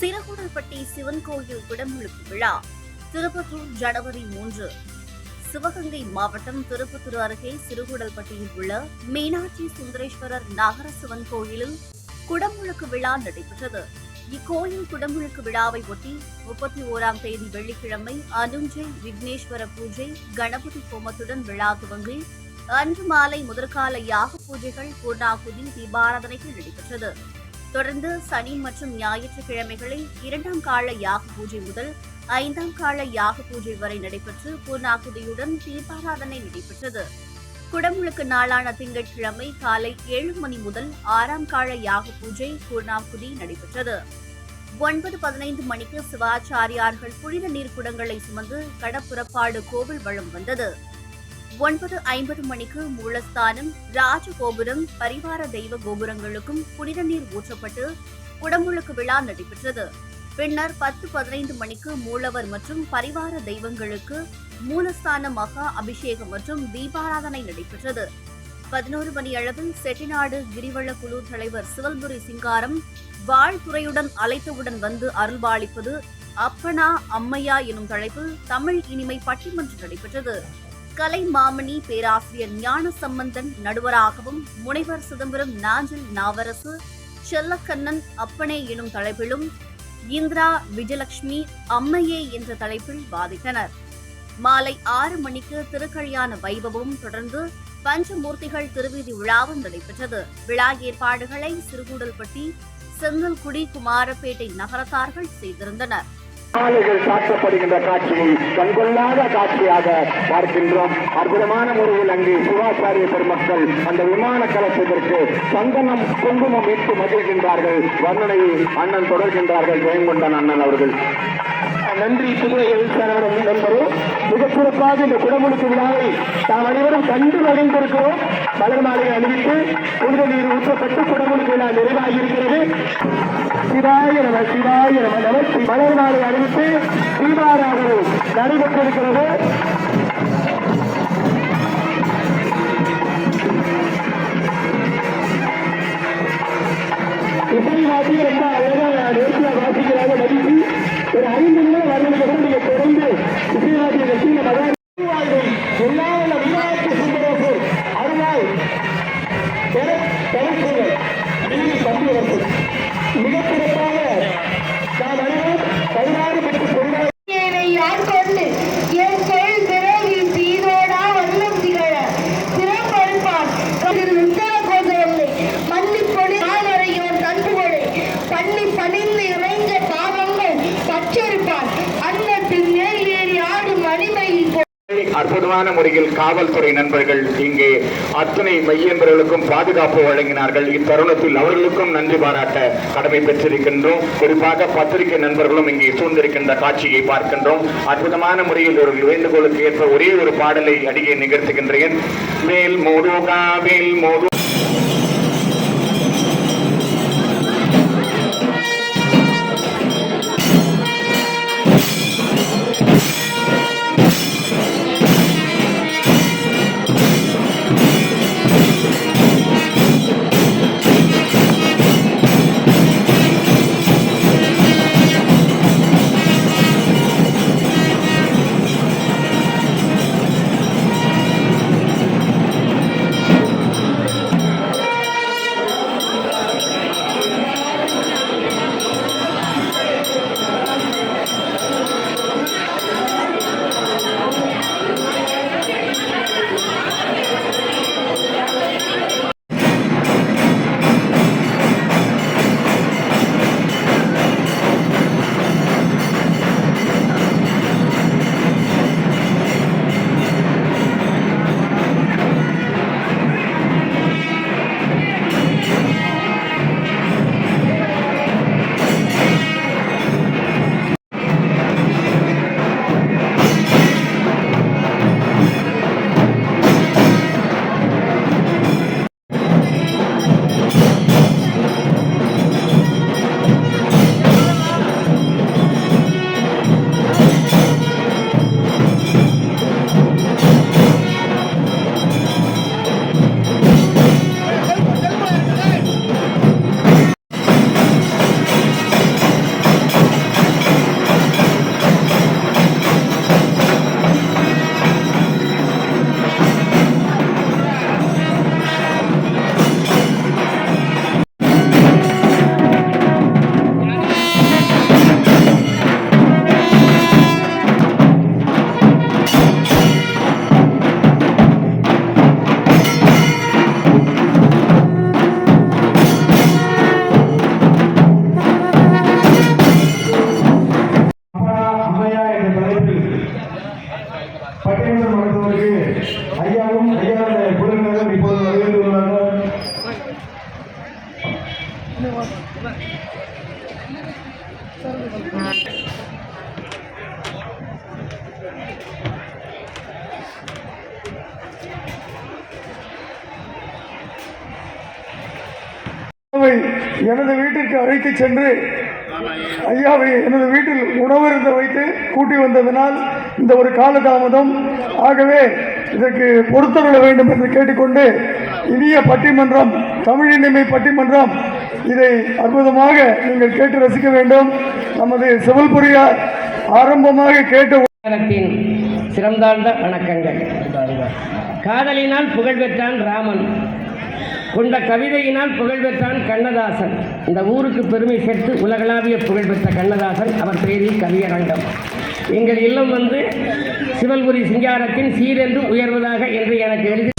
சிறகுடல்பட்டி சிவன் கோயில் குடமுழுக்கு விழா திருப்பத்தூர் ஜனவரி மூன்று. சிவகங்கை மாவட்டம் திருப்பத்தூர் அருகே சிறுகுடல்பட்டியில் உள்ள மீனாட்சி சுந்தரேஸ்வரர் நகர சிவன் கோயிலில் குடமுழுக்கு விழா நடைபெற்றது. இக்கோயில் குடமுழுக்கு விழாவை ஒட்டி முப்பத்தி ஓராம் தேதி வெள்ளிக்கிழமை அனுஞ்சை விக்னேஸ்வர பூஜை கணபதி ஹோமத்துடன் விழா துவங்கி அன்று மாலை முதற்கால யாக பூஜைகள் பூர்ணாகுதி தீபாராதனைகள் நடைபெற்றது. தொடர்ந்து சனி மற்றும் ஞாயிற்றுக்கிழமைகளில் இரண்டாம் கால யாக பூஜை முதல் ஐந்தாம் கால யாக பூஜை வரை நடைபெற்று பூர்ணாகுதியுடன் தீபாராதனை நடைபெற்றது. குடமுழுக்கு நாளான திங்கட்கிழமை காலை ஏழு மணி முதல் ஆறாம் கால யாக பூஜை பூர்ணாகுதி நடைபெற்றது. ஒன்பது பதினைந்து மணிக்கு சிவாச்சாரியார்கள் புனித நீர் குடங்களை சுமந்து கடப்புறப்பாடு கோவில் வளம் வந்தது. ஒன்பது ஐம்பது மணிக்கு மூலஸ்தானம் ராஜகோபுரம் பரிவார தெய்வ கோபுரங்களுக்கும் புனித நீர் ஊற்றப்பட்டு குடமுழுக்கு விழா நடைபெற்றது. பின்னர் பத்து பதினைந்து மணிக்கு மூலவர் மற்றும் பரிவார தெய்வங்களுக்கு மூலஸ்தான மகா அபிஷேகம் மற்றும் தீபாராதனை நடைபெற்றது. பதினோரு மணி அளவில் செட்டிநாடு கிரிவல குழு தலைவர் சிவல்புரி சிங்காரம் வாழ்த்துறையுடன் அழைத்தவுடன் வந்து அருள்பாளிப்பது அப்பனா அம்மையா எனும் தலைப்பில் தமிழ் இனிமை பட்டிமன்றம் நடைபெற்றது. கலை மாமணி பேராசிரியர் ஞான சம்பந்தன் நடுவராகவும் முனைவர் சிதம்பரம் நாஞ்சில் நாவரசு செல்லக்கண்ணன் அப்பனே எனும் தலைப்பிலும் இந்திரா விஜயலட்சுமி அம்மையே என்ற தலைப்பில் வாதிட்டனர். மாலை ஆறு மணிக்கு திருக்கல்யாண வைபவம் தொடர்ந்து பஞ்சமூர்த்திகள் திருவீதி விழாவும் நடைபெற்றது. விழா ஏற்பாடுகளை சிறுகூடல்பட்டி செந்தல்குடி குமாரப்பேட்டை நகரத்தார்கள் செய்திருந்தனர். மாலைகள் சாத்தப்படுகின்ற காட்சியை கண்கொள்ளாத காட்சியாக பார்க்கின்றோம். அற்புதமான முறையில் அங்கு சிவாச்சாரிய பெருமக்கள் அந்த விமான கலசத்திற்கு சந்தனம் குங்குமம் இட்டு மகிழ்கின்றார்கள். வர்ணனையை அண்ணன் தொடர்கின்றார்கள். ஜெயங்கொண்டன் அண்ணன் அவர்கள். நன்றி. புதுவை எழுத்தாளர் நண்பரே மிக சிறப்பாக இந்த குடமுழுக்கு விழாவை நாம் அனைவரும் கண்டு மகிழ்ந்திருக்கிறோம். மலர் மாலை அணிவித்து புனித நீர் ஊற்றப்பட்டு குடமுழுக்கு விழா நிறைவாகியிருக்கிறது. சிவாய நம சிவாய நம நம. மலர் மாலை அணிவித்து தீபாராதனை நடைபெற்றிருக்கிறது. இசை வாசி ரொம்ப மிகச் சிறப்பாக நாம் பதினாறு பெற்று அற்புதமான முறையில் காவல்துறை நண்பர்கள் இங்கே அத்தனை மையன்பர்களுக்கும் பாதுகாப்பு வழங்கினார்கள். இத்தருணத்தில் அவர்களுக்கும் நன்றி பாராட்ட கடமை பெற்றிருக்கின்றோம். குறிப்பாக பத்திரிகை நண்பர்களும் இங்கே சூழ்ந்திருக்கின்ற காட்சியை பார்க்கின்றோம். அற்புதமான முறையில் ஒரு வேண்டுகோளுக்கு ஏற்ப ஒரே ஒரு பாடலை அடியே நிகழ்த்துகின்றேன். மேல் மோதுகா மேல் மோது எனது வீட்டிற்கு அழைத்து சென்று ஐயாவை எனது வீட்டில் உணவருந்த வைத்து கூட்டி வந்ததனால் இந்த ஒரு காலதாமதம். ஆகவே இதற்கு பொறுத்தருள வேண்டும் என்று கேட்டுக்கொண்டு இனிய பட்டிமன்றம் தமிழினிமை பட்டிமன்றம் இதை அற்புதமாக நீங்கள் கேட்டு ரசிக்க வேண்டும். நமது சிவல்புரியார் ஆரம்பமாக கேட்ட சிறந்தாழ்ந்த வணக்கங்கள். காதலினால் புகழ் பெற்றான் ராமன். கொண்ட கவிதையினால் புகழ் பெற்றான் கண்ணதாசன். இந்த ஊருக்கு பெருமை சேர்த்து உலகளாவிய புகழ் பெற்ற கண்ணதாசன் அவர் பெயரில் கவியரங்கம். எங்கள் இல்லம் வந்து சிவல்புரி சிங்காரத்தின் சீரென்று உயர்வதாக என்று எனக்கு எழுதி